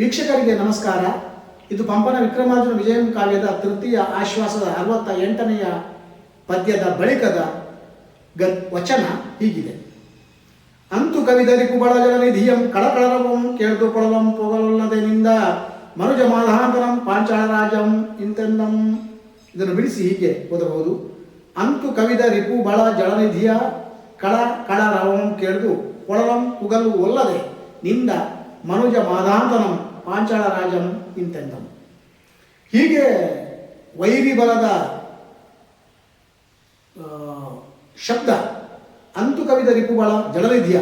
ವೀಕ್ಷಕರಿಗೆ ನಮಸ್ಕಾರ. ಇದು ಪಂಪನ ವಿಕ್ರಮಾರ್ಜುನ ವಿಜಯಂ ಕಾವ್ಯದ ತೃತೀಯ ಆಶ್ವಾಸದ ಅರವತ್ತ ಎಂಟನೆಯ ಪದ್ಯದ ಬಳಿಕದ ಗ ವಚನ ಹೀಗಿದೆ. ಅಂತು ಕವಿದರಿಪು ಬಳಜಲ ನಿಧಿಯಂ ಕಳಕಳರವಂ ಕೇಳ್ದುಕೊಳ್ಳಲಂ ಕೊಳಲಂ ಪೊಗಲೊಲ್ಲದೆನಿಂದ ಮನುಜ ಮಾಧಾಂತರಂ ಪಾಂಚಾಳರಾಜಂ ಇಂತೆಂದಂ ಇದನ್ನು ಬಿಡಿಸಿ ಹೀಗೆ ಓದಬಹುದು. ಅಂತು ಕವಿದ ರಿಪು ಬಳ ಜಳನಿಧಿಯ ಕಳ ಕಳರವಂ ಕೇಳ್ದು ಕೊಳಲಂ ಕುಗಲು ಒಲ್ಲದೆ ನಿಂದ ಮನುಜ ಮಾದಾಂತನಂ, ಪಾಂಚಾಳ ರಾಜನು ಇಂತೆಂದಂ ಹೀಗೆ ವೈರಿ ಬಲದ ಶಬ್ದ ಅಂತು ಕವಿದ ರಿಪುಬಳ ಜಲನಿಧಿಯ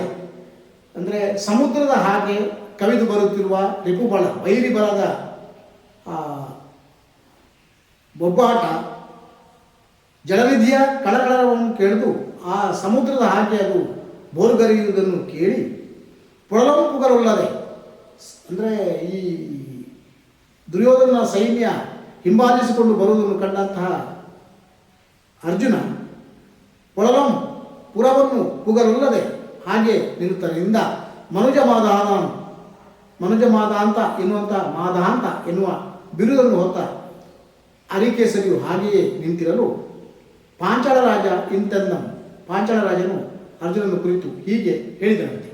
ಅಂದರೆ ಸಮುದ್ರದ ಹಾಗೆ ಕವಿದು ಬರುತ್ತಿರುವ ರಿಪುಬಳ ವೈರಿ ಬಲದ ಬೊಬ್ಬಾಟ ಜಲನಿಧಿಯ ಕಳಕಳವನ್ನು ಕೇಳಿದು ಆ ಸಮುದ್ರದ ಹಾಗೆ ಅದು ಬೋರ್ಗರಿಯುವುದನ್ನು ಕೇಳಿ ಪೊಳಲಂಪುಗರುಳ್ಳದೆ ಅಂದರೆ ಈ ದುರ್ಯೋಧನ ಸೈನ್ಯ ಹಿಂಬಾಲಿಸಿಕೊಂಡು ಬರುವುದನ್ನು ಕಂಡಂತಹ ಅರ್ಜುನ ಒಳಲಂ ಪುರವನ್ನು ಪುಗರಲ್ಲದೆ ಹಾಗೆ ನಿಲ್ಲುತ್ತರಿಂದ ಮನುಜ ಮಾದಾನ, ಮನುಜ ಮಾದಾಂತ ಎನ್ನುವಂಥ ಮಾದಾಂತ ಎನ್ನುವ ಬಿರುದನ್ನು ಹೊತ್ತ ಅರಿಕೇಸರಿಯು ಹಾಗೆಯೇ ನಿಂತಿರಲು ಪಾಂಚಾಳ ರಾಜ ಇಂತಂದಂ. ಪಾಂಚಾಳ ರಾಜನು ಅರ್ಜುನನ ಕುರಿತು ಹೀಗೆ ಹೇಳಿದನಂತೆ.